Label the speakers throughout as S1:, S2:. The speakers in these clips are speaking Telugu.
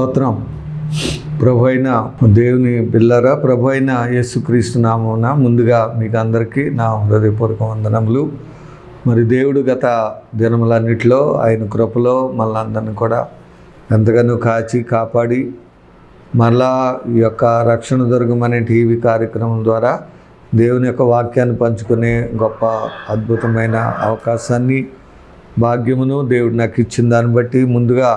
S1: స్తోత్రం. ప్రభు అయిన దేవుని పిల్లరా ప్రభు అయిన యేసుక్రీస్తు నామమున ముందుగా మీకు అందరికీ నా హృదయపూర్వక వందనములు. మరి దేవుడు గత దినములన్నిటిలో ఆయన కృపలో మళ్ళందరిని కూడా ఎంతగానో కాచి కాపాడి మరలా ఈ యొక్క రక్షణ దుర్గం అనే టీవీ కార్యక్రమం ద్వారా దేవుని యొక్క వాక్యాన్ని పంచుకునే గొప్ప అద్భుతమైన అవకాశాన్ని భాగ్యమును దేవుడు నాకు ఇచ్చిన దాన్ని బట్టి ముందుగా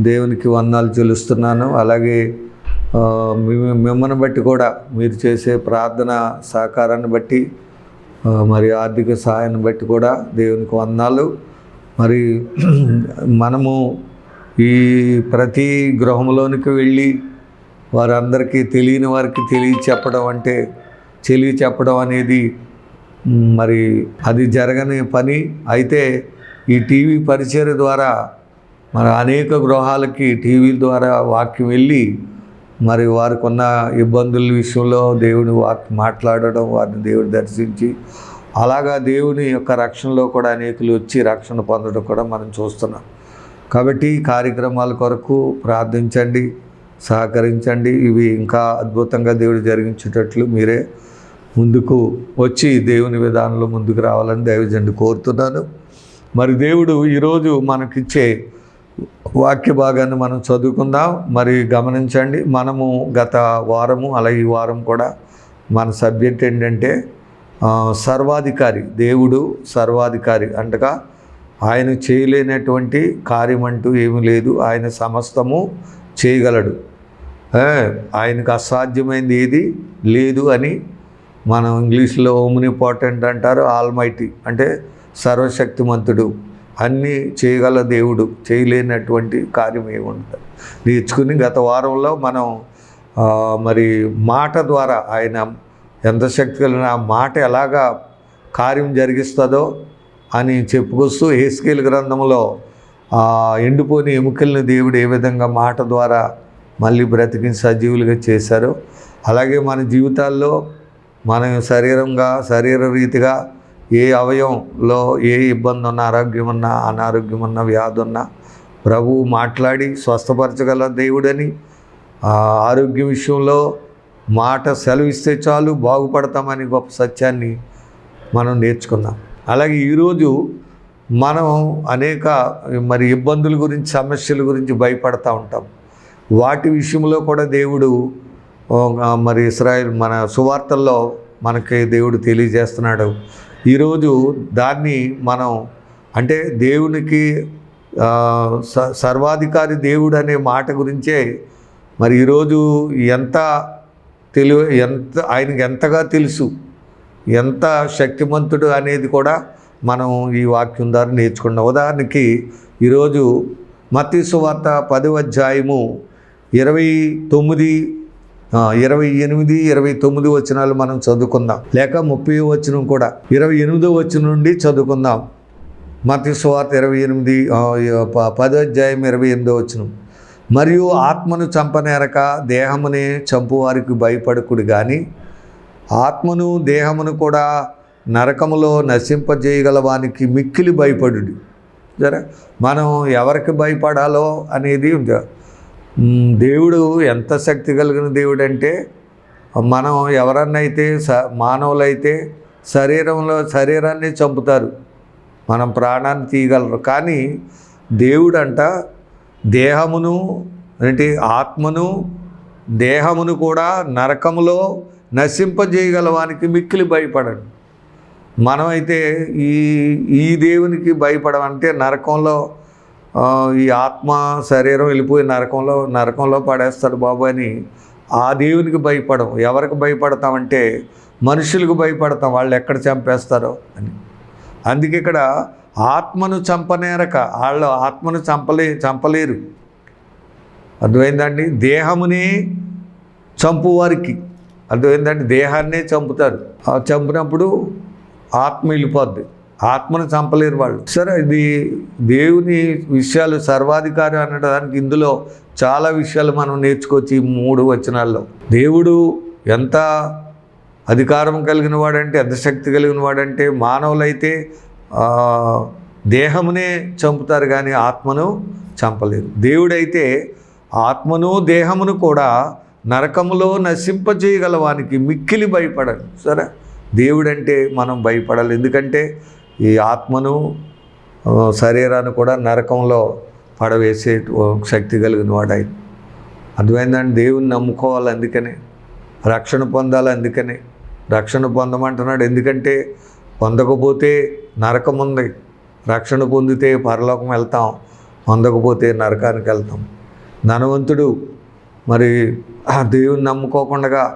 S1: దేవునికి వందాలు చెల్లిస్తున్నాను. అలాగే మిమ్మ- మిమ్మల్ని బట్టి కూడా మీరు చేసే ప్రార్థన సహకారాన్ని బట్టి మరి ఆర్థిక సహాయాన్ని బట్టి కూడా దేవునికి వందాలు మరి మనము ఈ ప్రతి గృహంలోనికి వెళ్ళి వారందరికీ తెలియని వారికి తెలియ చెప్పడం అంటే తెలియ చెప్పడం అనేది మరి అది జరగని పని. అయితే ఈ టీవీ పరిచయ ద్వారా మరి అనేక గృహాలకి టీవీ ద్వారా వాక్యం వెళ్ళి మరి వారికి ఉన్న ఇబ్బందుల విషయంలో దేవుని వాక్ మాట్లాడడం వారిని దేవుడు దర్శించి అలాగా దేవుని యొక్క రక్షణలో కూడా అనేకులు వచ్చి రక్షణ పొందడం కూడా మనం చూస్తున్నాం. కాబట్టి ఈ కార్యక్రమాల కొరకు ప్రార్థించండి సహకరించండి. ఇవి ఇంకా అద్భుతంగా దేవుడు జరిగించేటట్లు మీరే ముందుకు వచ్చి దేవుని విధానంలో ముందుకు రావాలని దైవజండి కోరుతున్నాను. మరి దేవుడు ఈరోజు మనకిచ్చే వాక్య భాగాన్ని మనం చదువుకుందాం. మరి గమనించండి మనము గత వారము అలాగే ఈ వారం కూడా మన సబ్జెక్ట్ ఏంటంటే సర్వాధికారి దేవుడు సర్వాధికారి అంటగా ఆయన చేయలేనటువంటి కార్యం అంటూ ఏమీ లేదు. ఆయన సమస్తము చేయగలడు. ఆయనకు అసాధ్యమైనది ఏది? లేదు అని మనం ఇంగ్లీష్లో ఓమ్నిపార్టెంట్ అంటారు ఆల్మైటీ అంటే సర్వశక్తిమంతుడు. అన్నీ చేయగల దేవుడు చేయలేనటువంటి కార్యం ఏముంటుంది నేర్చుకుని గత వారంలో మనం మరి మాట ద్వారా ఆయన ఎంత శక్తి కలిగిన ఆ మాట ఎలాగా కార్యం జరిగిస్తుందో అని చెప్పుకొస్తూ హేస్కేల్ గ్రంథంలో ఎండిపోని ఎముకల్ని దేవుడు ఏ విధంగా మాట ద్వారా మళ్ళీ బ్రతికించి సజీవులుగా చేశారు అలాగే మన జీవితాల్లో మన శరీరంగా శరీర రీతిగా ఏ అవయవంలో ఏ ఇబ్బంది ఉన్నా ఆరోగ్యం ఉన్నా అనారోగ్యం ఉన్నా వ్యాధి ఉన్నా ప్రభువు మాట్లాడి స్వస్థపరచగల దేవుడని ఆరోగ్య విషయంలో మాట సెలవిస్తే చాలు బాగుపడతామని గొప్ప సత్యాన్ని మనం నేర్చుకున్నాం అలాగే ఈరోజు మనం అనేక మరి ఇబ్బందుల గురించి సమస్యల గురించి భయపడతా ఉంటాం. వాటి విషయంలో కూడా దేవుడు మరి ఇస్రాయల్ మన సువార్తల్లో మనకి దేవుడు తెలియజేస్తున్నాడు. ఈరోజు దాన్ని మనం అంటే దేవునికి స- సర్వాధికారి దేవుడు అనే మాట గురించే మరి ఈరోజు ఎంత తెలివి ఎంత ఆయనకి ఎంతగా తెలుసు ఎంత శక్తిమంతుడు అనేది కూడా మనం ఈ వాక్యం ద్వారా నేర్చుకున్నాం. ఉదాహరణకి ఈరోజు మతీసు వార్త పదవ అధ్యాయము ఇరవై తొమ్మిది ఇరవై ఎనిమిది ఇరవై తొమ్మిది వచనాలు మనం చదువుకుందాం. లేక ముప్పై వచనం కూడా. ఇరవై ఎనిమిదో వచనం నుండి చదువుకుందాం. మత్తీ సువార్త ఇరవై ఎనిమిది పదో అధ్యాయం ఇరవై ఎనిమిదో వచనం. మరియు ఆత్మను చంపనేరక దేహమునే చంపువారికి భయపడకుడు కానీ ఆత్మను దేహమును కూడా నరకములో నశింపజేయగల వానికి మిక్కిలి భయపడు సరే మనం ఎవరికి భయపడాలో అనేది దేవుడు ఎంత శక్తి కలిగిన దేవుడు అంటే మనం ఎవరన్నా అయితే స మానవులైతే శరీరంలో శరీరాన్ని చంపుతారు. మనం ప్రాణాన్ని తీయగలరు. కానీ దేవుడంట దేహమును అంటే ఆత్మను దేహమును కూడా నరకములో నశింపజేయగలవానికి మిక్కిలి భయపడండి. మనమైతే ఈ ఈ దేవునికి భయపడమంటే నరకంలో ఈ ఆత్మ శరీరం వెళ్ళిపోయి నరకంలో నరకంలో పడేస్తాడు బాబు అని ఆ దేవునికి భయపడం. ఎవరికి భయపడతామంటే మనుషులకు భయపడతాం. వాళ్ళు ఎక్కడ చంపేస్తారో అని. అందుకే ఇక్కడ ఆత్మను చంపనేరక వాళ్ళు ఆత్మను చంపలే చంపలేరు. అర్థమైందండి? దేహముని చంపువారికి. అర్థమైందండి? దేహాన్నే చంపుతారు. ఆ చంపినప్పుడు ఆత్మ వెళ్ళిపోద్ది. ఆత్మను చంపలేరు వాళ్ళు. సరే ఇది దేవుని విషయాలు సర్వాధికారి అనడానికి ఇందులో చాలా విషయాలు మనం నేర్చుకోవచ్చు ఈ మూడు వచనాల్లో. దేవుడు ఎంత అధికారం కలిగిన వాడంటే ఎంత శక్తి కలిగిన వాడంటే మానవులైతే దేహమునే చంపుతారు కానీ ఆత్మను చంపలేరు. దేవుడైతే ఆత్మను దేహమును కూడా నరకములో నశింపజేయగల వానికి మిక్కిలి భయపడాలి సరే దేవుడంటే మనం భయపడాలి. ఎందుకంటే ఈ ఆత్మను శరీరాన్ని కూడా నరకంలో పడవేసే శక్తి కలిగిన వాడు. ఆయన అర్థమైందండి దేవుని నమ్ముకోవాలి అందుకనే రక్షణ పొందాలి అందుకనే. రక్షణ పొందమంటున్నాడు ఎందుకంటే పొందకపోతే నరకం ఉంది. రక్షణ పొందితే పరలోకం వెళ్తాం పొందకపోతే నరకానికి వెళ్తాం. ధనవంతుడు మరి దేవుని నమ్ముకోకుండా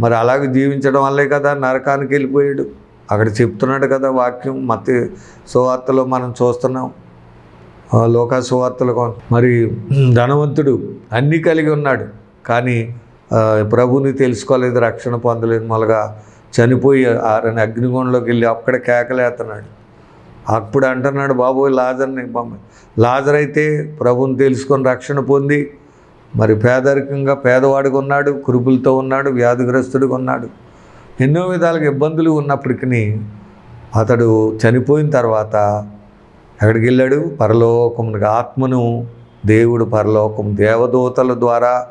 S1: మరి అలాగే జీవించడం వల్లే కదా నరకానికి వెళ్ళిపోయాడు. అక్కడ చెప్తున్నాడు కదా వాక్యం మత సువార్తలో మనం చూస్తున్నాం. లోకా సువార్తలు మరి ధనవంతుడు అన్నీ కలిగి ఉన్నాడు. కానీ ప్రభుని తెలుసుకోలేదు రక్షణ పొందలేదు మొలగా చనిపోయి ఆరని అగ్నిగుండంలోకి వెళ్ళి అక్కడ కేకలేస్తున్నాడు. అప్పుడు అంటున్నాడు బాబోయ్ లాజర్ని లాజర్ అయితే ప్రభుని తెలుసుకొని రక్షణ పొంది మరి పేదరికంగా పేదవాడిగా ఉన్నాడు కురుపులతో ఉన్నాడు వ్యాధిగ్రస్తుడిగా ఉన్నాడు. ఎన్నో విధాలుగా ఇబ్బందులు ఉన్నప్పటికీ అతడు చనిపోయిన తర్వాత ఎక్కడికి వెళ్ళాడు? పరలోకమునికి. ఆత్మను దేవుడు పరలోకం దేవదూతల ద్వారా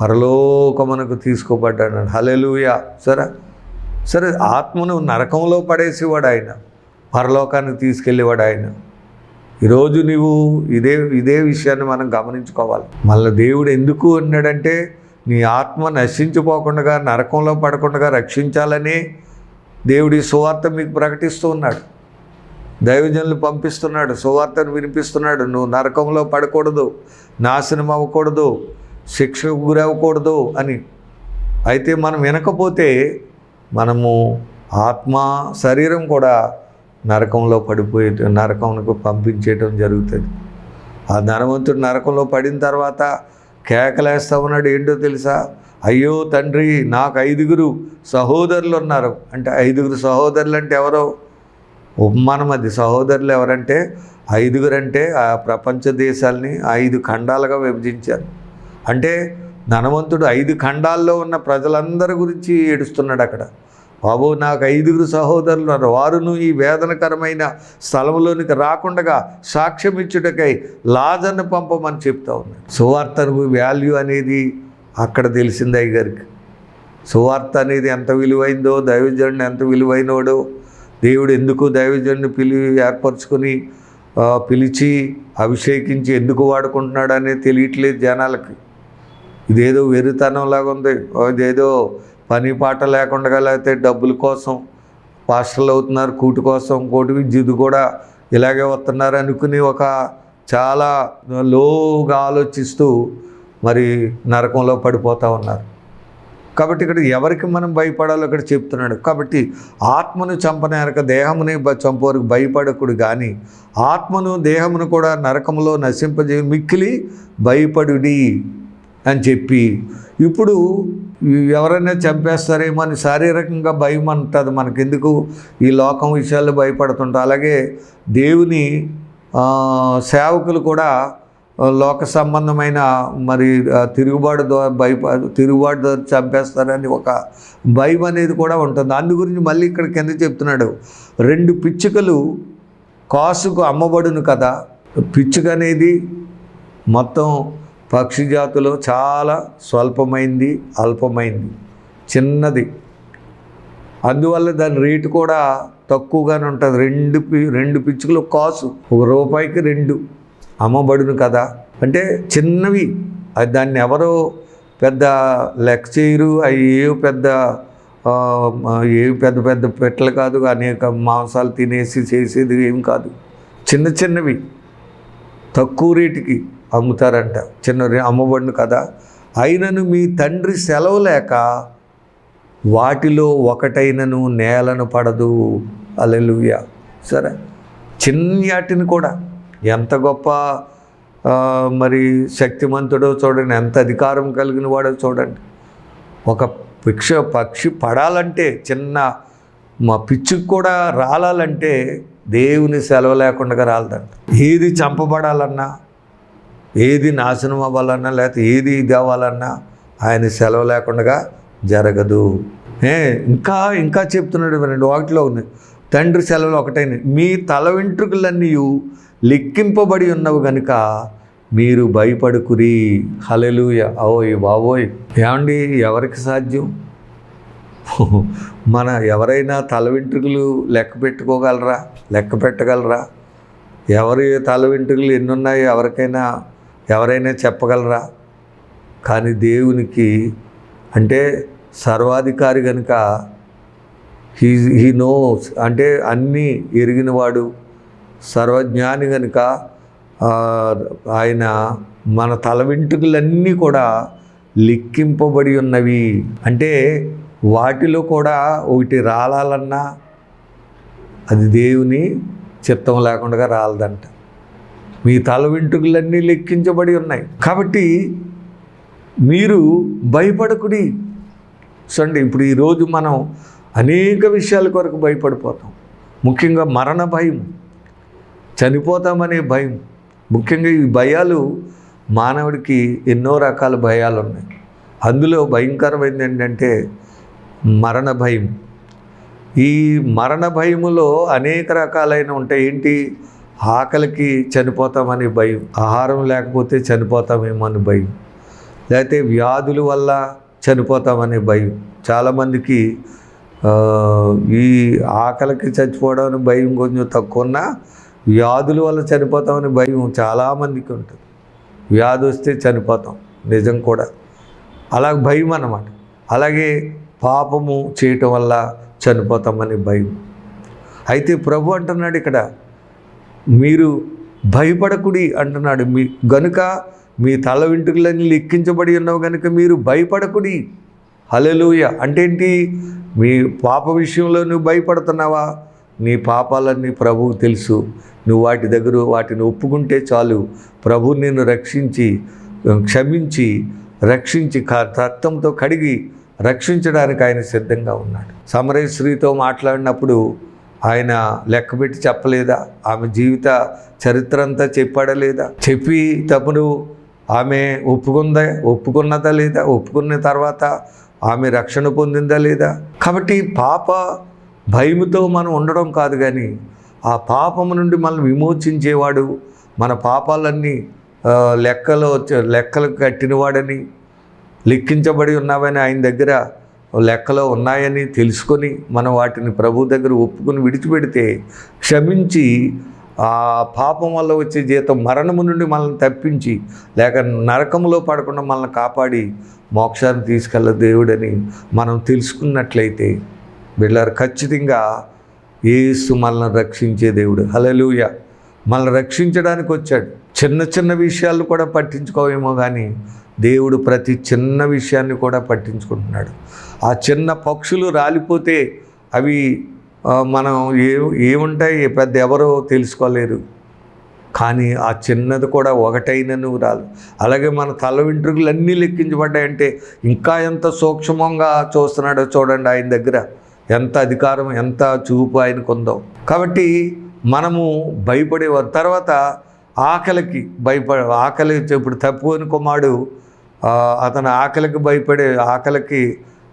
S1: పరలోకమునకు తీసుకోబడ్డాడు హలెలుయ సరే సరే ఆత్మను నరకంలో పడేసేవాడు ఆయన. పరలోకానికి తీసుకెళ్ళేవాడు ఆయన. ఈరోజు నీవు ఇదే ఇదే విషయాన్ని మనం గమనించుకోవాలి. మళ్ళీ దేవుడు ఎందుకు అన్నాడంటే నీ ఆత్మ నశించిపోకుండా నరకంలో పడకుండా రక్షించాలని దేవుడి సువార్త మీకు ప్రకటిస్తూ ఉన్నాడు. దైవజనులు పంపిస్తున్నాడు సువార్తను వినిపిస్తున్నాడు. నువ్వు నరకంలో పడకూడదు నాశనం అవ్వకూడదు శిక్షకు గురవ్వకూడదు అని. అయితే మనం వినకపోతే మనము ఆత్మ శరీరం కూడా నరకంలో పడిపోయే నరకంకు పంపించేయటం జరుగుతుంది. ఆ ధనవంతుడు నరకంలో పడిన తర్వాత కేకలేస్తా ఉన్నాడు ఏంటో తెలుసా? అయ్యో తండ్రి నాకు ఐదుగురు సహోదరులు ఉన్నారు అంటే ఐదుగురు సహోదరులు అంటే ఎవరో? ఉపమానం అది. సహోదరులు ఎవరంటే? ఐదుగురు అంటే ఆ ప్రపంచ దేశాల్ని ఐదు ఖండాలుగా విభజించారు. అంటే ధనవంతుడు ఐదు ఖండాల్లో ఉన్న ప్రజలందరి గురించి ఏడుస్తున్నాడు అక్కడ. బాబు నాకు ఐదుగురు సహోదరులు ఉన్నారు. వారును ఈ వేదనకరమైన స్థలంలోనికి రాకుండా సాక్ష్యం ఇచ్చుటకై లాజర్ను పంపమని చెప్తా ఉన్నాడు. సువార్తకు వాల్యూ అనేది అక్కడ తెలిసింది అయ్యగారికి. సువార్త అనేది ఎంత విలువైందో దైవజనుడు ఎంత విలువైనోడో దేవుడు ఎందుకు దైవజనుడిని పిలి ఏర్పరచుకొని పిలిచి అభిషేకించి ఎందుకు వాడుకుంటున్నాడు అనేది తెలియట్లేదు జనాలకి. ఇదేదో వెరితనంలాగా ఉంది ఇదేదో పని పాట లేకుండా లేకపోతే డబ్బుల కోసం పాస్టర్లు అవుతున్నారు కూటు కోసం కోటి జిద్దు కూడా ఇలాగే వస్తున్నారు అనుకుని ఒక చాలా లోగా ఆలోచిస్తూ మరి నరకంలో పడిపోతూ ఉన్నారు. కాబట్టి ఇక్కడ ఎవరికి మనం భయపడాలో ఇక్కడ చెప్తున్నాడు. కాబట్టి ఆత్మను చంపనేరక దేహముని చంపవరకు భయపడకుడు కానీ ఆత్మను దేహమును కూడా నరకంలో నశింపజే మిక్కిలి భయపడుడి అని చెప్పి ఇప్పుడు ఎవరైనా చంపేస్తారేమో అని శారీరకంగా భయం అంటుంది మనకెందుకు? ఈ లోకం విషయాల్లో భయపడుతుంటాం. అలాగే దేవుని సేవకులు కూడా లోక సంబంధమైన మరి తిరుగుబాటు ద్వారా భయప తిరుగుబాటు ద్వారా చంపేస్తారని ఒక భయం అనేది కూడా ఉంటుంది. అందు గురించి మళ్ళీ ఇక్కడ కింద చెప్తున్నాడు. రెండు పిచ్చుకలు కాసుకు అమ్మబడును కదా. పిచ్చుక అనేది మొత్తం పక్షి జాతిలో చాలా స్వల్పమైంది అల్పమైంది. చిన్నది. అందువల్ల దాని రేటు కూడా తక్కువగానే ఉంటుంది. రెండు పి- రెండు పిచ్చుకలు కాసు. ఒక రూపాయికి రెండు. అమ్మబడును కదా. అంటే చిన్నవి. అది దాన్ని ఎవరో పెద్ద లెక్క చేయరు. అవి ఏ పెద్ద ఏ పెద్ద పెద్ద పెట్టలు కాదు. అనేక మాంసాలు తినేసి చేసేది ఏం కాదు. చిన్న చిన్నవి. తక్కువ రేటుకి. అమ్ముతారంట. చిన్న రే- అమ్మబడిన కదా అయినను మీ తండ్రి సెలవు లేక వాటిలో ఒకటైనను నేలను పడదు. అలెలుయ సరే. చిన్నటిని కూడా. ఎంత గొప్ప మరి శక్తిమంతుడో చూడండి. ఎంత అధికారం కలిగిన వాడో చూడండి. ఒక పిక్ష పక్షి పడాలంటే చిన్న మా పిచ్చుకు కూడా రాలాలంటే దేవుని సెలవు లేకుండా రాలదంట. ఏది చంపబడాలన్నా ఏది నాశనం అవ్వాలన్నా లేకపోతే ఏది ఇది అవ్వాలన్నా ఆయన సెలవు లేకుండా జరగదు. ఏ ఇంకా ఇంకా చెప్తున్నాడు రెండు వాటిలో ఉన్నాయి తండ్రి సెలవులు ఒకటైన మీ తల వెంట్రుకలన్నీ లెక్కింపబడి ఉన్నవి గనుక మీరు భయపడుకురి. హలెలుయ ఓయ్ బావోయ్ ఏమండి ఎవరికి సాధ్యం? మన ఎవరైనా తల వెంట్రుకలు లెక్క పెట్టుకోగలరా? లెక్క పెట్టగలరా? ఎవరి తల వెంట్రుకలు ఎన్నున్నాయో ఎవరికైనా ఎవరైనా చెప్పగలరా? కానీ దేవునికి అంటే సర్వాధికారి కనుక హీ హీ నోస్ అంటే అన్నీ ఎరిగినవాడు సర్వజ్ఞాని కనుక ఆయన మన తల వెంట్రుకలన్నీ కూడా లిక్కింపబడి ఉన్నవి. అంటే వాటిలో కూడా ఒకటి రాలాలన్నా అది దేవుని చిత్తం లేకుండా రాలదంట. మీ తల వెంట్రుకలన్నీ లెక్కించబడి ఉన్నాయి. కాబట్టి మీరు భయపడకుడి. చూడండి ఇప్పుడు ఈరోజు మనం అనేక విషయాల కొరకు భయపడిపోతాం. ముఖ్యంగా మరణ భయం చనిపోతామనే భయం ముఖ్యంగా ఈ భయాలు మానవుడికి ఎన్నో రకాల భయాలు ఉన్నాయి. అందులో భయంకరమైనది ఏంటంటే మరణ భయం. ఈ మరణ భయములో అనేక రకాలైన ఉంటాయి. ఏంటి? ఆకలికి చనిపోతామని భయం ఆహారం లేకపోతే చనిపోతామేమో అని భయం లేకపోతే వ్యాధుల వల్ల చనిపోతామనే భయం. చాలామందికి ఈ ఆకలికి చచ్చిపోవడం అనే భయం కొంచెం తక్కువ ఉన్నా వ్యాధుల వల్ల చనిపోతామని భయం చాలామందికి ఉంటుంది. వ్యాధి వస్తే చనిపోతాం నిజం కూడా. అలా భయం అన్నమాట. అలాగే పాపము చేయటం వల్ల చనిపోతామని భయం. అయితే ప్రభు అంటున్నాడు ఇక్కడ మీరు భయపడకుడి అంటున్నాడు. మీ గనుక మీ తల వెంట్రుకలన్నీ లెక్కించబడి ఉన్నావు గనుక మీరు భయపడకుడి. హలెలూయ అంటే ఏంటి మీ పాప విషయంలో నువ్వు భయపడుతున్నావా? నీ పాపాలన్నీ ప్రభువు తెలుసు. నువ్వు వాటి దగ్గర వాటిని ఒప్పుకుంటే చాలు. ప్రభు నిన్ను రక్షించి క్షమించి రక్షించి క- రక్తంతో కడిగి రక్షించడానికి ఆయన సిద్ధంగా ఉన్నాడు. సమరేశ్వరితో మాట్లాడినప్పుడు ఆయన లెక్క పెట్టి చెప్పలేదా? ఆమె జీవిత చరిత్ర అంతా చెప్పాడా లేదా? చెప్పి తప్పుడు ఆమె ఒప్పుకుందా ఒప్పుకున్నదా లేదా? ఒప్పుకున్న తర్వాత ఆమె రక్షణ పొందిందా లేదా? కాబట్టి పాప భయముతో మనం ఉండడం కాదు కానీ ఆ పాపము నుండి మనం విమోచించేవాడు మన పాపాలన్నీ లెక్కలు లెక్కలో లెక్కలు కట్టినవాడని లెక్కించబడి ఉన్నావని ఆయన దగ్గర లెక్కలో ఉన్నాయని తెలుసుకొని మనం వాటిని ప్రభు దగ్గర ఒప్పుకొని విడిచిపెడితే క్షమించి ఆ పాపం వల్ల వచ్చే జీతం మరణము నుండి మనల్ని తప్పించి లేక నరకంలో పడకుండా మనల్ని కాపాడి మోక్షాన్ని తీసుకెళ్ళ దేవుడని మనం తెలుసుకున్నట్లయితే వీళ్ళారు ఖచ్చితంగా ఏసు మనల్ని రక్షించే దేవుడు. హలలుయ మనల్ని రక్షించడానికి వచ్చాడు. చిన్న చిన్న విషయాలు కూడా పట్టించుకోవేమో కానీ దేవుడు ప్రతి చిన్న విషయాన్ని కూడా పట్టించుకుంటున్నాడు. ఆ చిన్న పక్షులు రాలిపోతే అవి మనం ఏ ఏముంటాయి పెద్ద ఎవరో తెలుసుకోలేరు. కానీ ఆ చిన్నది కూడా ఒకటైన నువ్వు రాదు అలాగే మన తల వెంట్రుకలు అన్నీ లెక్కించబడ్డాయంటే ఇంకా ఎంత సూక్ష్మంగా చూస్తున్నాడో చూడండి ఆయన దగ్గర. ఎంత అధికారం ఎంత చూపు ఆయనకు ఉందో కాబట్టి మనము భయపడేవారు. తర్వాత ఆకలికి భయపడ ఆకలి ఇప్పుడు తప్పు కుమారుడు అతను ఆకలికి భయపడే ఆకలికి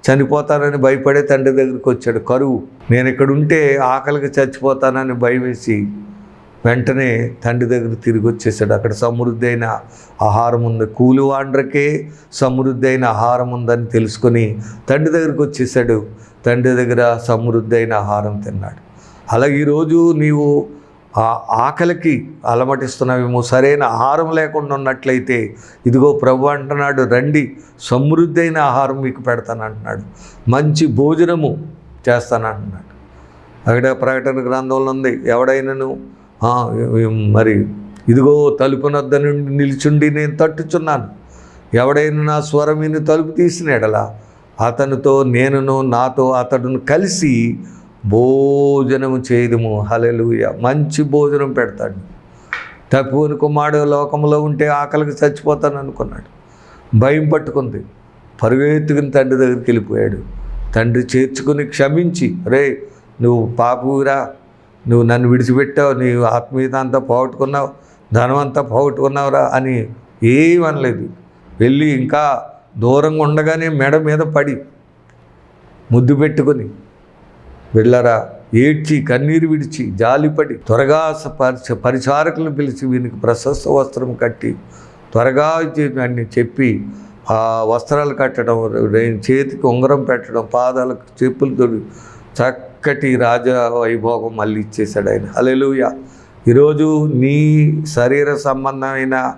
S1: చనిపోతానని భయపడే తండ్రి దగ్గరికి వచ్చాడు కరువు నేను ఇక్కడ ఉంటే ఆకలికి చచ్చిపోతానని భయం వేసి వెంటనే తండ్రి దగ్గర తిరిగి వచ్చేసాడు. అక్కడ సమృద్ధి అయిన ఆహారం ఉంది. కూలి వాండ్రకే సమృద్ధి అయిన ఆహారం ఉందని తెలుసుకొని తండ్రి దగ్గరికి వచ్చేసాడు. తండ్రి దగ్గర సమృద్ధి అయిన ఆహారం తిన్నాడు. అలాగే ఈరోజు నీవు ఆ ఆకలికి అలమటిస్తున్నావేమో సరైన ఆహారం లేకుండా ఉన్నట్లయితే ఇదిగో ప్రభు అంటున్నాడు రండి సమృద్ధి అయిన ఆహారం మీకు పెడతాను అంటున్నాడు. మంచి భోజనము చేస్తానంటున్నాడు అక్కడ ప్రకటన గ్రంథంలో ఉంది ఎవడైనాను? మరి ఇదిగో తలుపు నద్ద నుండి నిలిచుండి నేను తట్టుచున్నాను. ఎవడైనా నా స్వరం తలుపు తీసిన ఎడల అతనితో నేనును నాతో అతడును కలిసి భోజనము చేయదుము హలెలుయ మంచి భోజనం పెడతాడు. తప్పుని కుమారుడు లోకంలో ఉంటే ఆకలికి చచ్చిపోతాను అనుకున్నాడు. భయం పట్టుకుంది. పరుగెత్తుకుని తండ్రి దగ్గరికి వెళ్ళిపోయాడు. తండ్రి చేర్చుకుని క్షమించి రే నువ్వు పాపురా నువ్వు నన్ను విడిచిపెట్టావు. నీ ఆత్మీయత అంతా పోగొట్టుకున్నావు. ధనం అంతా పోగొట్టుకున్నావురా అని ఏమనలేదు వెళ్ళి ఇంకా దూరంగా ఉండగానే మెడ మీద పడి ముద్దు పెట్టుకొని వెళ్ళరా? ఏడ్చి కన్నీరు విడిచి జాలిపడి త్వరగా పరిచ పరిచారకులను పిలిచి వీనికి ప్రశస్త వస్త్రం కట్టి త్వరగా ఇచ్చి- అని చెప్పి ఆ వస్త్రాలు కట్టడం చేతికి ఉంగరం పెట్టడం పాదాలకు చెప్పులు చక్కటి రాజా వైభోగం మళ్ళీ ఇచ్చేశాడు ఆయన. అలెలుయ ఈరోజు నీ శరీర సంబంధమైన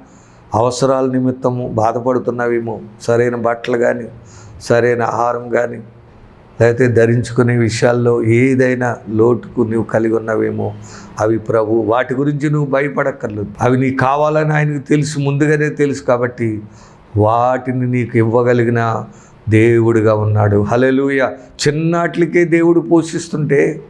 S1: అవసరాల నిమిత్తము బాధపడుతున్నవేమో. సరైన బట్టలు కానీ సరైన ఆహారం కానీ లేకపోతే ధరించుకునే విషయాల్లో ఏదైనా లోటుకు నువ్వు కలిగి ఉన్నవేమో అవి ప్రభు వాటి గురించి నువ్వు భయపడక్కర్లేదు. అవి నీకు కావాలని ఆయనకు తెలుసు ముందుగానే తెలుసు కాబట్టి వాటిని నీకు ఇవ్వగలిగిన దేవుడిగా ఉన్నాడు. హల్లెలూయా. చిన్నాట్లకే దేవుడు పోషిస్తుంటే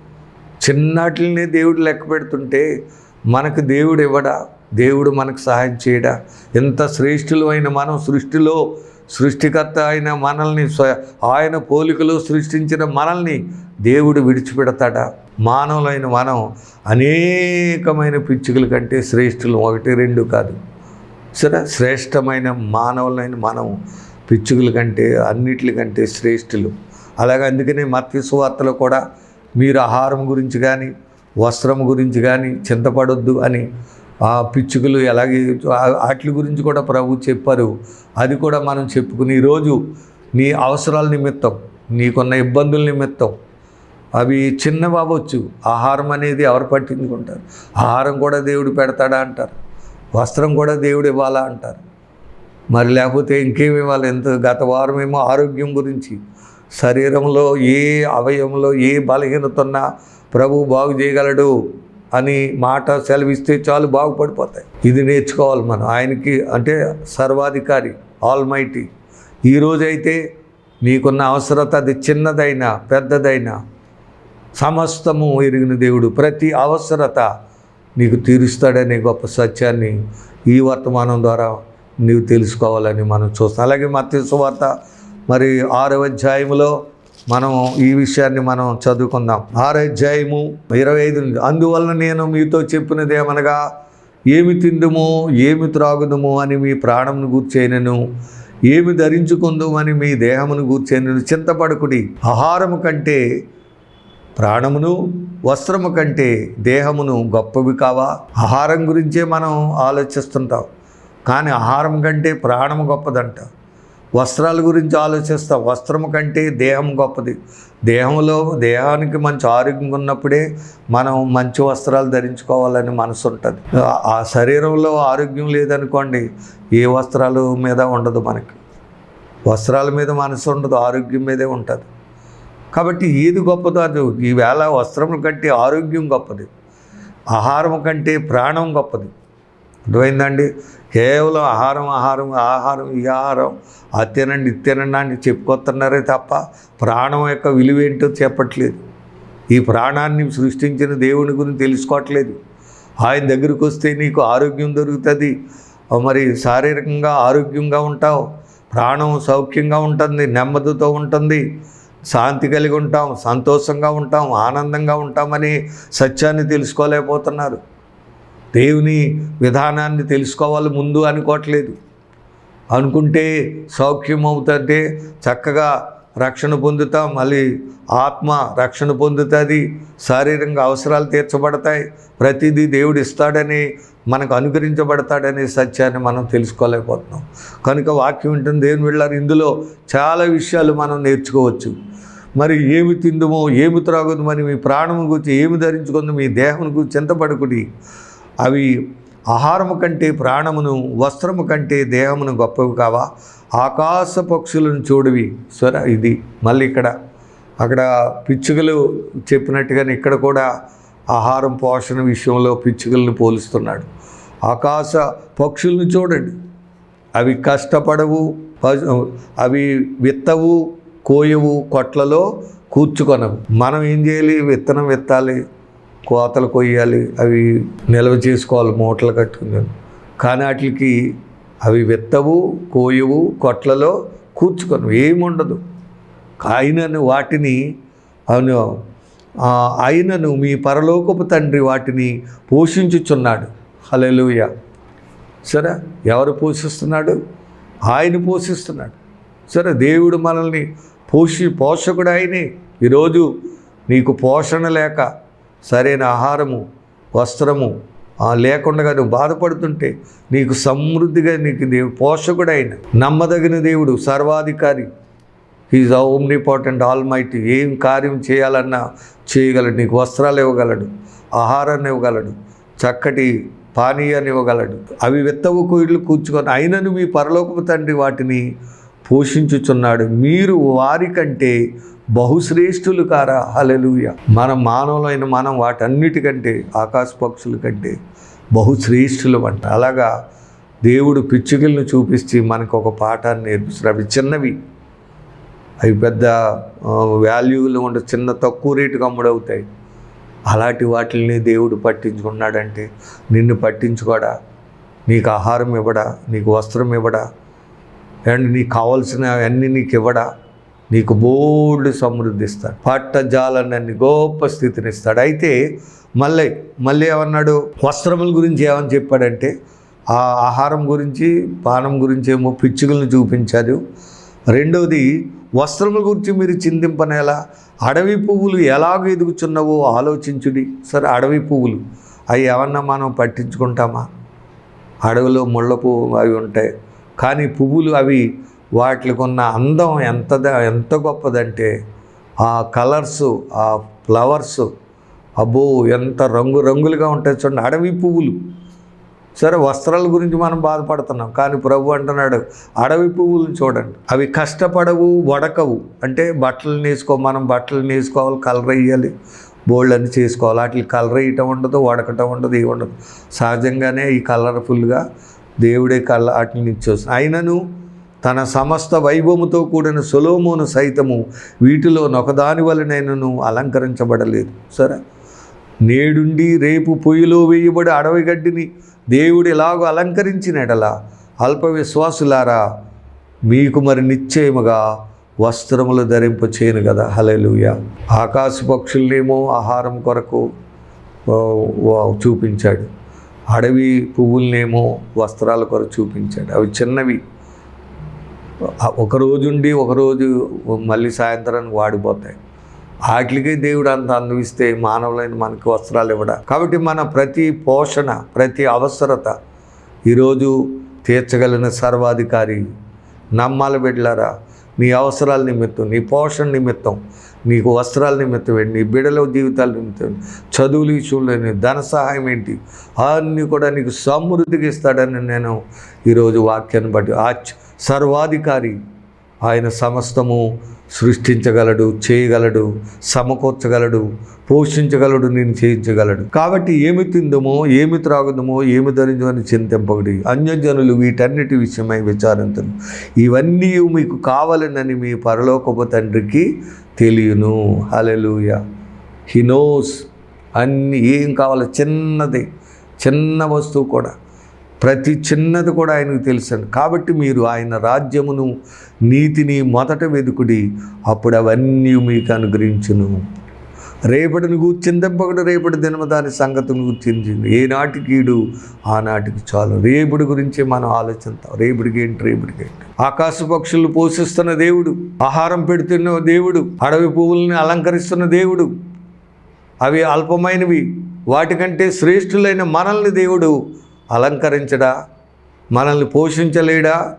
S1: చిన్నాటినే దేవుడు లెక్క పెడుతుంటే మనకు దేవుడు ఇవ్వడా దేవుడు మనకు సహాయం చేయడా? ఎంత శ్రేష్ఠులమైన మనం సృష్టిలో సృష్టికర్త అయిన మనల్ని స్వ- ఆయన పోలికలో సృష్టించిన మనల్ని దేవుడు విడిచిపెడతాడా? మానవులైన మనం అనేకమైన పిచ్చుకల కంటే శ్రేష్ఠులు ఒకటి రెండు కాదు. సరే శ్రేష్టమైన మానవులైన మనం పిచ్చుకల కంటే అన్నిటికంటే శ్రేష్ఠులు. అలాగే అందుకనే మత్స్య సువార్తలో కూడా మీరు ఆహారం గురించి కానీ వస్త్రం గురించి కానీ చింతపడొద్దు అని ఆ పిచ్చుకలు ఎలాగే వాటి గురించి కూడా ప్రభు చెప్పారు. అది కూడా మనం చెప్పుకుని ఈరోజు నీ అవసరాల నిమిత్తం నీకున్న ఇబ్బందుల నిమిత్తం అవి చిన్నవి అవ్వచ్చు. ఆహారం అనేది ఎవరు పట్టించుకుంటారు? ఆహారం కూడా దేవుడు పెడతాడా అంటారు. వస్త్రం కూడా దేవుడు ఇవ్వాలా అంటారు. మరి లేకపోతే ఇంకేమి ఇవ్వాలి? ఎంత గత వారం ఏమో ఆరోగ్యం గురించి శరీరంలో ఏ అవయవంలో ఏ బలహీనత ఉన్నా ప్రభు బాగు చేయగలడు. అని మాట సెలవిస్తే చాలు బాగుపడిపోతాయి. ఇది నేర్చుకోవాలి మనం. ఆయనకి అంటే సర్వాధికారి ఆల్ మైటీ ఈరోజైతే నీకున్న అవసరత అది చిన్నదైనా పెద్దదైనా సమస్తము ఎరిగిన దేవుడు. ప్రతి అవసరత నీకు తీరుస్తాడనే గొప్ప సత్యాన్ని ఈ వర్తమానం ద్వారా నీవు తెలుసుకోవాలని మనం చూస్తాం అలాగే మత్స్య వార్త మరి ఆరవ అధ్యాయంలో మనం ఈ విషయాన్ని మనం చదువుకుందాం. ఆరో ఇరవై ఐదు అందువలన నేను మీతో చెప్పినది ఏమనగా ఏమి తిందుము ఏమి త్రాగుదుము అని మీ ప్రాణమును గూర్చేనను. ఏమి ధరించుకుందుము అని మీ దేహమును గూర్చేనను. చింతపడకుడి ఆహారము కంటే ప్రాణమును వస్త్రము కంటే దేహమును గొప్పవి కావా? ఆహారం గురించే మనం ఆలోచిస్తుంటాం. కానీ ఆహారం కంటే ప్రాణము గొప్పదంట. వస్త్రాల గురించి ఆలోచిస్తా. వస్త్రము కంటే దేహం గొప్పది. దేహంలో దేహానికి మంచి ఆరోగ్యం ఉన్నప్పుడే మనం మంచి వస్త్రాలు ధరించుకోవాలని మనసు ఉంటుంది. ఆ- ఆ శరీరంలో ఆరోగ్యం లేదనుకోండి ఏ వస్త్రాలు మీద ఉండదు మనకి. వస్త్రాల మీద మనసు ఉండదు ఆరోగ్యం మీదే ఉంటుంది. కాబట్టి ఏది గొప్పదో అది. ఈవేళ వస్త్రముల కంటే ఆరోగ్యం గొప్పది. ఆహారం కంటే ప్రాణం గొప్పది. అర్థమైందండి కేవలం ఆహారం ఆహారం ఆహారం ఈ ఆహారం అది తినండి ఇది తినండి అని చెప్పుకొస్తున్నారే తప్ప ప్రాణం యొక్క విలువ ఏంటో చెప్పట్లేదు. ఈ ప్రాణాన్ని సృష్టించిన దేవుని గురించి తెలుసుకోవట్లేదు. ఆయన దగ్గరికి వస్తే నీకు ఆరోగ్యం దొరుకుతుంది. మరి శారీరకంగా ఆరోగ్యంగా ఉంటావు. ప్రాణం సౌఖ్యంగా ఉంటుంది నెమ్మదితో ఉంటుంది. శాంతి కలిగి ఉంటాం సంతోషంగా ఉంటాం ఆనందంగా ఉంటామని సత్యాన్ని తెలుసుకోలేకపోతున్నారు. దేవుని విధానాన్ని తెలుసుకోవాలి ముందు అనుకోవట్లేదు. అనుకుంటే సౌఖ్యం అవుతుంటే చక్కగా రక్షణ పొందుతాం మళ్ళీ ఆత్మ రక్షణ పొందుతుంది శారీరకంగా అవసరాలు తీర్చబడతాయి ప్రతిదీ దేవుడు ఇస్తాడని మనకు అనుగ్రహించబడతాడనే సత్యాన్ని మనం తెలుసుకోలేకపోతున్నాం. కనుక వాక్యం ఉంటుంది దేవుని వెళ్ళారు ఇందులో చాలా విషయాలు మనం నేర్చుకోవచ్చు. మరి ఏమి తిందుమో ఏమి త్రాగుదమని మీ ప్రాణం గురించి ఏమి ధరించుకుందో మీ దేహం గురించి చింతపడకుడి అవి ఆహారము కంటే ప్రాణమును వస్త్రము కంటే దేహమును గొప్పవి కావా? ఆకాశ పక్షులను చూడవి. స్వర ఇది మళ్ళీ ఇక్కడ అక్కడ పిచ్చుకలు చెప్పినట్టుగానే ఇక్కడ కూడా ఆహారం పోషణ విషయంలో పిచ్చుకలను పోలుస్తున్నాడు. ఆకాశ పక్షులను చూడండి. అవి కష్టపడవు ప- అవి విత్తవు కోయవు కొట్లలో కూర్చుకొనవు. మనం ఏం చేయాలి? విత్తనం విత్తాలి. కోతలు కొయ్యాలి అవి నిల్వ చేసుకోవాలి మూటలు కట్టుకుని కానీ వాటికి అవి విత్తవు కోయవు కొట్లలో కూర్చుకొని ఏముండదు. ఆయనను వాటిని అవును ఆయనను మీ పరలోకపు తండ్రి వాటిని పోషించుచున్నాడు. హలెలుయ సరే ఎవరు పోషిస్తున్నాడు? ఆయన పోషిస్తున్నాడు. సరే దేవుడు మనల్ని పోషి పోషకుడు ఆయనే. ఈరోజు నీకు పోషణ లేక సరైన ఆహారము వస్త్రము లేకుండా నువ్వు బాధపడుతుంటే నీకు సమృద్ధిగా నీకు దేవుడు పోషకుడైన నమ్మదగిన దేవుడు సర్వాధికారి. ఈజ్ ఓమ్నిపార్టెంట్ ఆల్ మైటీ ఏం కార్యం చేయాలన్నా చేయగలడు. నీకు వస్త్రాలు ఇవ్వగలడు. ఆహారాన్ని ఇవ్వగలడు. చక్కటి పానీయాన్ని ఇవ్వగలడు. అవి విత్తవు కుయిడ్లు కూర్చుకొని అయినను మీ పరలోకపు తండ్రి వాటిని పోషించుచున్నాడు. మీరు వారికంటే బహుశ్రేష్ఠులు కారా? హలలుయ మన మానవులైన మనం వాటన్నిటికంటే ఆకాశ పక్షుల కంటే బహుశ్రేష్ఠులు అంట. అలాగా దేవుడు పిచ్చుకలను చూపిస్తే మనకు ఒక పాఠాన్ని నేర్పిస్తారు అవి చిన్నవి. అవి పెద్ద వాల్యూలు ఉండే చిన్న తక్కువ రేటుకి అమ్ముడవుతాయి. అలాంటి వాటిని దేవుడు పట్టించుకున్నాడంటే నిన్ను పట్టించుకోడా? నీకు ఆహారం ఇవ్వడా? నీకు వస్త్రం ఇవ్వడా? అండ్ నీకు కావాల్సిన అన్నీ నీకు ఇవ్వడా? నీకు బోల్డ్ సమృద్ధిస్తాడు. పట్టజాలన్నీ గొప్ప స్థితిని ఇస్తాడు అయితే మళ్ళీ మళ్ళీ ఏమన్నాడు? వస్త్రముల గురించి ఏమని చెప్పాడంటే ఆ ఆహారం గురించి పానం గురించి ఏమో పిచ్చుకలను చూపించాడు రెండవది వస్త్రముల గురించి మీరు చింతింపనేలా అడవి పువ్వులు ఎలాగ ఎదుగుచున్నావో ఆలోచించుడి. సరే అడవి పువ్వులు అవి ఏమన్నా మనం పట్టించుకుంటామా? అడవిలో ముళ్ళ పువ్వు అవి ఉంటాయి. కానీ పువ్వులు అవి వాటికి ఉన్న అందం ఎంత ఎంత గొప్పదంటే ఆ కలర్స్ ఆ ఫ్లవర్స్ అబ్బో ఎంత రంగు రంగులుగా ఉంటాయి చూడండి. అడవి పువ్వులు. సరే వస్త్రాల గురించి మనం బాధపడుతున్నాం. కానీ ప్రభు అంటున్నాడు అడవి పువ్వులు చూడండి. అవి కష్టపడవు వడకవు. అంటే బట్టలు నేసుకో మనం బట్టలు నేసుకోవాలి కలర్ వేయాలి. బోల్డ్ అని చేసుకోవాలి. వాటికి కలర్ వేయటం ఉండదు వడకటం ఉండదు ఏ ఉండదు. సహజంగానే ఈ కలర్ఫుల్గా దేవుడే కళ్ళ వాటిని ఇచ్చేస్తుంది అయినను తన సమస్త వైభవముతో కూడిన సొలోమోను సైతము వీటిలో నొకదాని వలనైనను అలంకరించబడలేదు. సరే? నేడుండి రేపు పొయ్యిలో వేయబడి అడవి గడ్డిని దేవుడు ఎలాగో అలంకరించినడలా? అల్ప విశ్వాసులారా మీకు మరి నిశ్చయముగా వస్త్రములు ధరింప చేయను కదా? హలెలుయ ఆకాశ పక్షులనేమో ఆహారం కొరకు చూపించాడు. అడవి పువ్వులనేమో వస్త్రాల కొరకు చూపించాడు. అవి చిన్నవి. ఒక రోజు ఉండి ఒకరోజు మళ్ళీ సాయంత్రానికి వాడిపోతాయి. వాటికి దేవుడు అంత అందిస్తే మానవులైన మనకి వస్త్రాలు ఇవ్వడం? కాబట్టి మన ప్రతి పోషణ ప్రతి అవసరత ఈరోజు తీర్చగలిగిన సర్వాధికారి నమ్మాల బిడ్డలారా? నీ అవసరాల నిమిత్తం నీ పోషణ నిమిత్తం నీకు వస్త్రాల నిమిత్తం ఏంటి నీ బిడ్డల జీవితాల నిమిత్తం చదువుల విషయంలో ధన సహాయం ఏంటి? అన్నీ కూడా నీకు సమృద్ధిగా ఇస్తాడని నేను ఈరోజు వాక్యాన్ని బట్టి ఆ సర్వాధికారి. ఆయన సమస్తము సృష్టించగలడు చేయగలడు సమకూర్చగలడు పోషించగలడు నేను చేయించగలడు. కాబట్టి ఏమి తిందమో ఏమి త్రాగుదమో ఏమి ధరించమని అని చింతింపగడి అన్యజనులు వీటన్నిటి విషయమై విచారించను ఇవన్నీ మీకు కావాలనని మీ పరలోకపు తండ్రికి తెలియను. హలెలుయ హీ నోస్ అన్ని ఏం కావాలో చిన్నది చిన్న వస్తువు కూడా. ప్రతి చిన్నది కూడా ఆయనకు తెలుసండి. కాబట్టి మీరు ఆయన రాజ్యమును నీతిని మొదట వెదుకుడి అప్పుడు అవన్నీ మీకు అనుగ్రహించును. రేపటిని కూర్చిందెంపకడు రేపటి దినమ దాని సంగతిని గుర్తించింది ఏ నాటికీడు ఆనాటికి చాలు. రేపుడి గురించి మనం ఆలోచిస్తాం. రేపుడికి ఏంటి రేపుడికి ఏంటి? ఆకాశ పక్షులు పోషిస్తున్న దేవుడు ఆహారం పెడుతున్న దేవుడు అడవి పువ్వుల్ని అలంకరిస్తున్న దేవుడు అవి అల్పమైనవి వాటికంటే శ్రేష్ఠులైన మనల్ని దేవుడు అలంకరించడా? మనల్ని పోషించలేడా?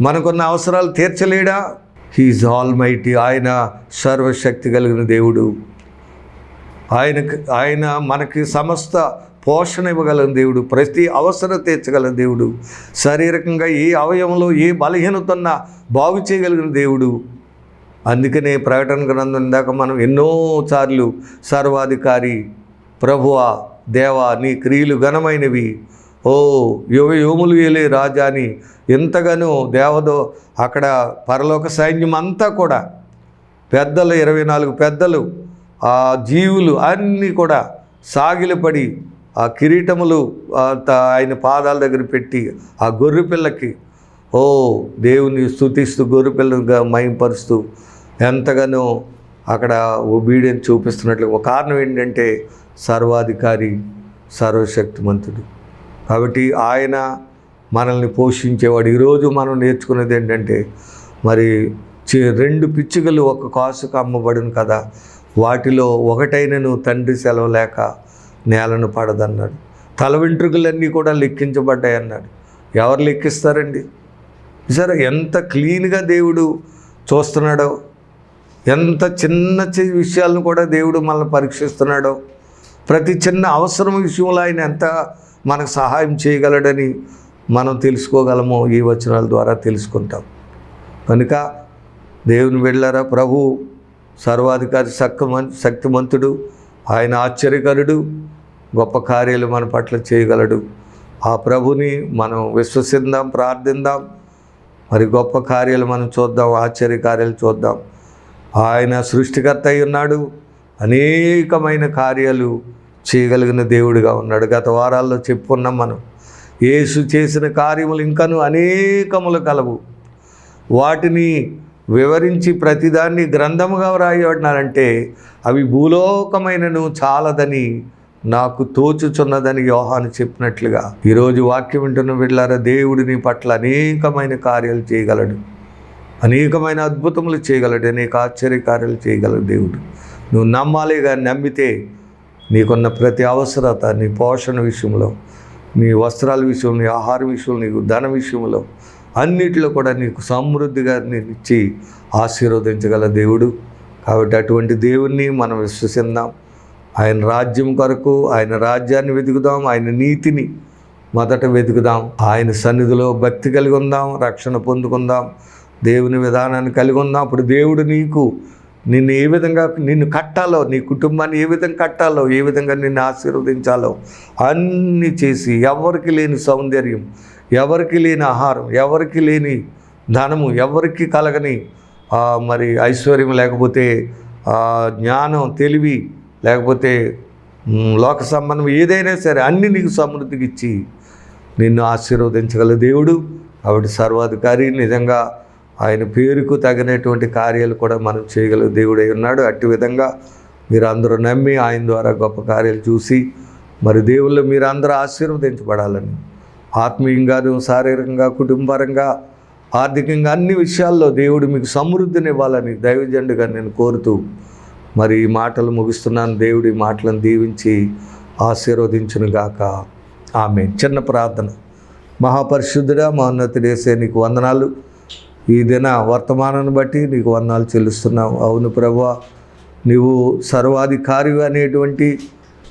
S1: మనకున్న అవసరాలు తీర్చలేడా? హీజ్ ఆల్ మైటీ ఆయన సర్వశక్తి కలిగిన దేవుడు. ఆయనకు ఆయన మనకి సమస్త పోషణ ఇవ్వగల దేవుడు. ప్రతి అవసరం తీర్చగల దేవుడు. శారీరకంగా ఏ అవయవంలో ఏ బలహీనత ఉన్నా బాగు చేయగలిగిన దేవుడు. అందుకనే ప్రకటన గ్రంథం ఇందాక మనం ఎన్నోసార్లు సర్వాధికారి ప్రభువ దేవా నీ క్రియలు ఘనమైనవి. ఓ యువ యోములు వేలే రాజా అని ఎంతగానో దేవదో అక్కడ పరలోక సైన్యం అంతా కూడా పెద్దలు ఇరవై నాలుగు పెద్దలు ఆ జీవులు అన్నీ కూడా సాగిలపడి ఆ కిరీటములు ఆయన పాదాల దగ్గర పెట్టి ఆ గొర్రె పిల్లకి ఓ దేవుని స్థుతిస్తూ గొర్రెపిల్లగా మయంపరుస్తూ ఎంతగానో అక్కడ ఒబీడియన్ చూపిస్తున్నట్లు. ఒక కారణం ఏంటంటే సర్వాధికారి సర్వశక్తిమంతుడు. కాబట్టి ఆయన మనల్ని పోషించేవాడు. ఈరోజు మనం నేర్చుకున్నది ఏంటంటే మరి చి- రెండు పిచ్చుకలు ఒక కాసుకు అమ్మబడును కదా వాటిలో ఒకటైనను తండ్రి సెలవు లేక నేలను పడదన్నాడు. తల వెంట్రుకలన్నీ కూడా లెక్కించబడ్డాయి అన్నాడు. ఎవరు లెక్కిస్తారండి? సరే ఎంత క్లీన్గా దేవుడు చూస్తున్నాడో ఎంత చిన్న చి విషయాలను కూడా దేవుడు మనల్ని పరీక్షిస్తున్నాడో ప్రతి చిన్న అవసరం విషయంలో ఆయన ఎంత మనకు సహాయం చేయగలడని మనం తెలుసుకోగలము ఈ వచనాల ద్వారా తెలుసుకుంటాం. కనుక దేవుని వెళ్ళారా ప్రభు? సర్వాధికారి శక్తిమన్ శక్తిమంతుడు ఆయన ఆశ్చర్యకరుడు గొప్ప కార్యాలు మన పట్ల చేయగలడు. ఆ ప్రభుని మనం విశ్వసిద్దాం ప్రార్థిద్దాం. మరి గొప్ప కార్యాలు మనం చూద్దాం ఆశ్చర్య కార్యాలు చూద్దాం. ఆయన సృష్టికర్త అయి ఉన్నాడు. అనేకమైన కార్యాలు చేయగలిగిన దేవుడిగా ఉన్నాడు. గత వారాల్లో చెప్పుకున్నాం మనం. యేసు చేసిన కార్యములు ఇంకను అనేకములు కలవు. వాటిని వివరించి ప్రతిదాన్ని గ్రంథముగా వ్రాయబడినారంటే అవి భూలోకమైనను చాలదని నాకు తోచుచున్నదని యోహాను చెప్పినట్లుగా ఈరోజు వాక్యం వింటున్న బిడ్డలారా దేవుడిని పట్ల అనేకమైన కార్యాలు చేయగలడు. అనేకమైన అద్భుతములు చేయగలడు. అనేక ఆశ్చర్య కార్యాలు చేయగలడు దేవుడు. నువ్వు నమ్మాలి కానీ నమ్మితే నీకున్న ప్రతి అవసరత నీ పోషణ విషయంలో నీ వస్త్రాల విషయంలో నీ ఆహార విషయంలో నీకు ధన విషయంలో అన్నిటిలో కూడా నీకు సమృద్ధిగా నేను ఇచ్చి ఆశీర్వదించగల దేవుడు. కాబట్టి అటువంటి దేవుణ్ణి మనం విశ్వసిద్దాం. ఆయన రాజ్యం కొరకు ఆయన రాజ్యాన్ని వెతుకుదాం ఆయన నీతిని మొదట వెతుకుదాం. ఆయన సన్నిధిలో భక్తి కలిగి ఉందాం రక్షణ పొందుకుందాం దేవుని విధానాన్ని కలిగి ఉందాం. అప్పుడు దేవుడు నీకు నిన్ను ఏ విధంగా నిన్ను కట్టాలో నీ కుటుంబాన్ని ఏ విధంగా కట్టాలో ఏ విధంగా నిన్ను ఆశీర్వదించాలో అన్నీ చేసి ఎవరికి లేని సౌందర్యం ఎవరికి లేని ఆహారం ఎవరికి లేని ధనము ఎవరికి కలగని మరి ఐశ్వర్యం లేకపోతే జ్ఞానం తెలివి లేకపోతే లోక సంబంధం ఏదైనా సరే అన్ని నీకు సమృద్ధికి ఇచ్చి నిన్ను ఆశీర్వదించగల దేవుడు. ఆవిడ సర్వాధికారి నిజంగా ఆయన పేరుకు తగినటువంటి కార్యాలు కూడా మనం చేయగల దేవుడై ఉన్నాడు. అట్టి విధంగా మీరు అందరూ నమ్మి ఆయన ద్వారా గొప్ప కార్యాలు చూసి మరి దేవుళ్ళు మీరు ఆశీర్వదించబడాలని ఆత్మీయంగాను శారీరకంగా కుటుంబపరంగా ఆర్థికంగా అన్ని విషయాల్లో దేవుడు మీకు సమృద్ధిని ఇవ్వాలని దైవజండుగా నేను కోరుతూ మరి ఈ మాటలు ముగిస్తున్నాను. దేవుడి మాటలను దీవించి ఆశీర్వదించును గాక. ఆమె చిన్న ప్రార్థన. మహాపరిశుద్ధుడా మా ఉన్నతుడేసే నీకు వందనాలు. ఈ దిన వర్తమానాన్ని బట్టి నీకు వందనాలు చెల్లిస్తున్నావు అవును ప్రభా నీవు సర్వాధికారి అనేటువంటి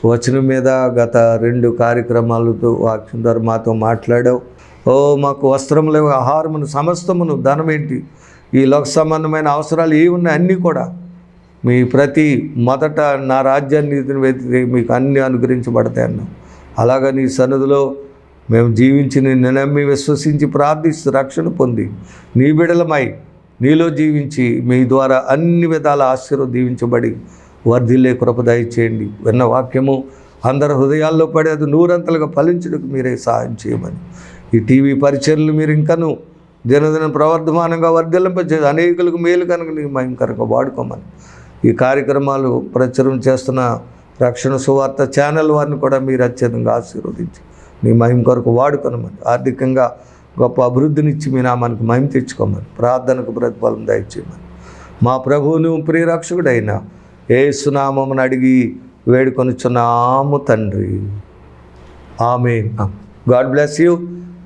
S1: వచనం మీద గత రెండు కార్యక్రమాలతో వాక్యం ద్వారా మాతో మాట్లాడావు. ఓ మాకు వస్త్రములు లేవు ఆహారమును సమస్తమును ధనం ఏంటి? ఈ లోక సంబంధమైన అవసరాలు ఏ ఉన్నాయి? అన్నీ కూడా మీ ప్రతి మొదట నా రాజ్యాన్ని మీకు అన్ని అనుగ్రహించబడతాయి అన్నాం అలాగా నీ సన్నిధిలో మేము జీవించి నిన్ను నమ్మి విశ్వసించి ప్రార్థిస్తూ రక్షణ పొంది నీ బిడలమై నీలో జీవించి మీ ద్వారా అన్ని విధాల ఆశీర్వ దీవించబడి వర్ధిల్లే కృప దయచేయండి. విన్న వాక్యము అందరి హృదయాల్లో పడి అది నూరంతలుగా ఫలించడానికి మీరే సహాయం చేయమని. ఈ టీవీ పరిచయలు మీరు ఇంకను దినదిన ప్రవర్ధమానంగా వర్ధిల్లింపచేసి అనేకులకు మేలు కనుక నీ భయంకరంగా వాడుకోమని. ఈ కార్యక్రమాలు ప్రచురం చేస్తున్న రక్షణ సువార్త ఛానల్ వారిని కూడా మీరు అత్యధికంగా ఆశీర్వదించి నీ మహిమ కొరకు వాడుకొనమని. ఆర్థికంగా గొప్ప అభివృద్ధినిచ్చి మీ నామానికి మహిమ తెచ్చుకోమని. ప్రార్థనకు ప్రతిఫలం దయచేయమని. మా ప్రభువును ప్రియరక్షకుడైన ఏ సునామమును అడిగి వేడుకొనుచున్నాము తండ్రి. ఆమె గాడ్ బ్లెస్ యూ.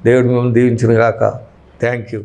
S1: దేవుడు మిమ్మల్ని దీవించిన గాక. Thank you